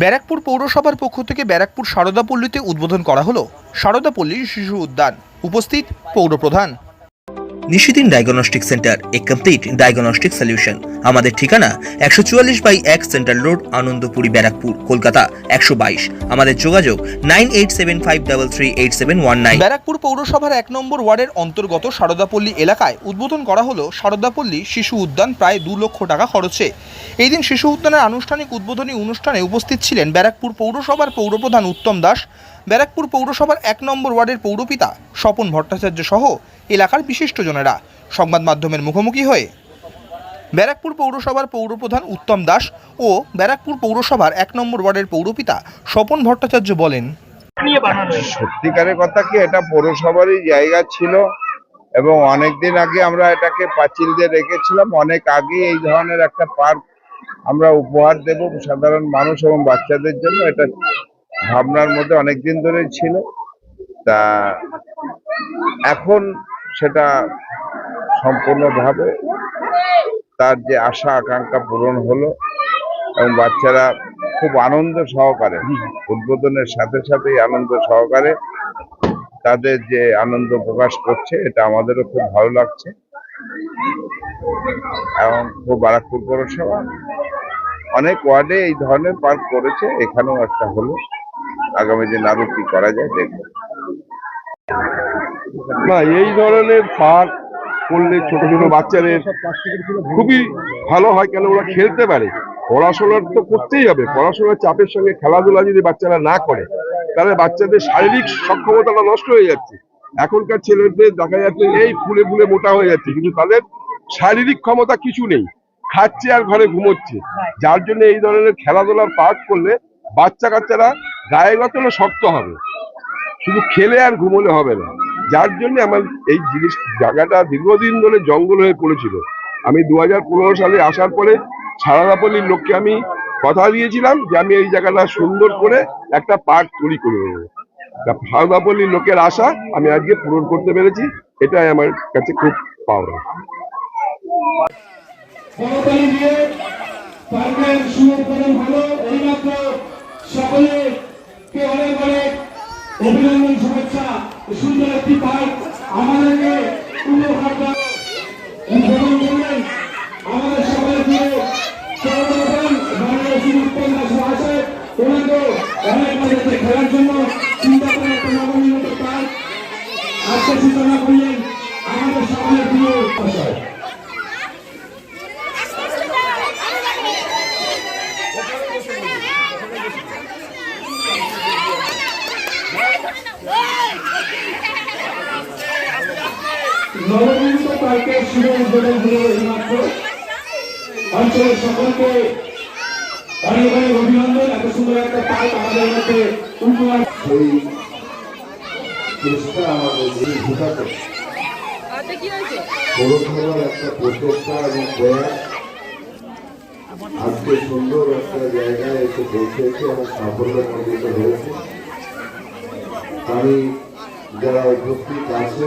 ব্যারাকপুর পৌরসভার পক্ষ থেকে ব্যারাকপুর সারদাপল্লীতে উদ্বোধন করা হলো সারদাপল্লী শিশু উদ্যান। উপস্থিত পৌরপ্রধান। Nishidin diagnostic centre a complete diagnostic solution আমাদের ঠিকানা একশো চুয়াল্লিশ বাই এক সেন্ট্রাল রোড আনন্দপুরি, ব্যারাকপুর, কলকাতা একশো বাইশ। আমাদের যোগাযোগ nine eight seven five double three eight seven one nine. Barrackpore পৌরসভার এক নম্বর ওয়ার্ডের অন্তর্গত সারদাপল্লী এলাকায় উদ্বোধন করা হলো সারদাপল্লী শিশু উদ্যান প্রায় দু লক্ষ টাকা খরচে। এই দিন শিশু উদ্যানের আনুষ্ঠানিক উদ্বোধনী অনুষ্ঠানে উপস্থিত ছিলেন ব্যারাকপুর পৌরসভার পৌরপ্রধান উত্তম দাস। ব্যারাকপুর পৌরসভার এক নম্বর ওয়ার্ডের পৌরপিতা স্বপন ভট্টাচার্য সহ এলাকার বিশিষ্টজনেরা। সংবাদ মাধ্যমের মুখোমুখি হয়ে ব্যারাকপুর পৌরসভার পৌরপ্রধান উত্তম দাস ও ব্যারাকপুর পৌরসভার এক নম্বর ওয়ার্ডের পৌরপিতা স্বপন ভট্টাচার্য বলেন সত্যিকারের কথা কি এটা পৌরসভারই জায়গা ছিল এবং অনেকদিন আগে আমরা এটাকে পাঁচিল দিয়ে রেখেছিলাম। অনেক আগে এই ধরনের একটা পার্ক আমরা উপহার দেব সাধারণ মানুষ এবং বাচ্চাদের জন্য। এটা ভাবনার মধ্যে অনেকদিন ধরেই ছিল। তা এখন সেটা সম্পূর্ণভাবে তার যে আশা, আকাঙ্ক্ষা পূরণ হলো এবং বাচ্চারা খুব আনন্দ সহকারে, উদ্বোধনের সাথে সাথেই আনন্দ সহকারে তাদের যে আনন্দ প্রকাশ করছে, এটা আমাদেরও খুব ভালো লাগছে। এবং খুব বারাকপুর পৌরসভা, অনেক ওয়ার্ডে এই ধরনের পার্ক করেছে, এখানেও একটা হলো। আগামী দিন আরও কি করা যায় দেখব। না, এই ধরনের পার্ক করলে ছোট ছোট বাচ্চাদের খুবই ভালো হয়, কেন ওরা খেলতে পারে? পড়াশোনার তো করতেই হবে। পড়াশোনার চাপের সঙ্গে খেলাধুলা যদি বাচ্চারা না করে, তাহলে বাচ্চাদের শারীরিক সক্ষমতাটা নষ্ট হয়ে যাচ্ছে। এখনকার ছেলেদের দেখা যাচ্ছে এই ফুলে ফুলে মোটা হয়ে যাচ্ছে, কিন্তু তাদের শারীরিক ক্ষমতা কিছু নেই। খাচ্ছে আর ঘরে ঘুমোচ্ছে। যার জন্য এই ধরনের খেলাধুলার পার্ক করলে বাচ্চা কাচ্চারা গায়ে গতলে শক্ত হবে। শুধু খেলে আর ঘুমোলে হবে না। যার জন্য আমার এই জিনিস জায়গাটা দীর্ঘদিন ধরে জঙ্গল হয়ে পড়েছিল। আমি দু হাজার পনেরো সালে আসার পরে সারাদাপল্লির লোককে আমি কথা দিয়েছিলাম যে আমি এই জায়গাটা সুন্দর করে একটা পার্ক তৈরি করে দেবো সারদাপল্লির লোকের আশা আমি আজকে পূরণ করতে পেরেছি। এটাই আমার কাছে খুব পাওয়া করতালি দিয়ে পার্কের সুউৎপাদন হলো এইমাত্র সকলেকে অনেক অনেক অভিনন্দন শুভেচ্ছা সুন্দর একটি পার্ক আমাদেরকে উপহার দেওয়া আমাদের বাজাতে খেলার জন্য চিন্তা করে একটা নবনির্মিত পার্ক আজকে সূচনা করলেন আমাদের সকলের প্রিয় মহাশয় নবনির্মিত পার্কের শুভ উদ্বোধন হলো এইমাত্র। অঞ্চলের সকলকে অনেক অনেক অভিনন্দন। এত সুন্দর একটা পার্ক আমাদের মধ্যে উপহার সেই চেষ্টা আমাদের এই ঢুকাতে পৌরসভার একটা প্রচেষ্টা এবং প্রয়াস। আজকে সুন্দর একটা জায়গায় এসে পৌঁছেছে এবং সাফল্যের মন্ডিত হয়েছে। আমি যারা উপস্থিত আছে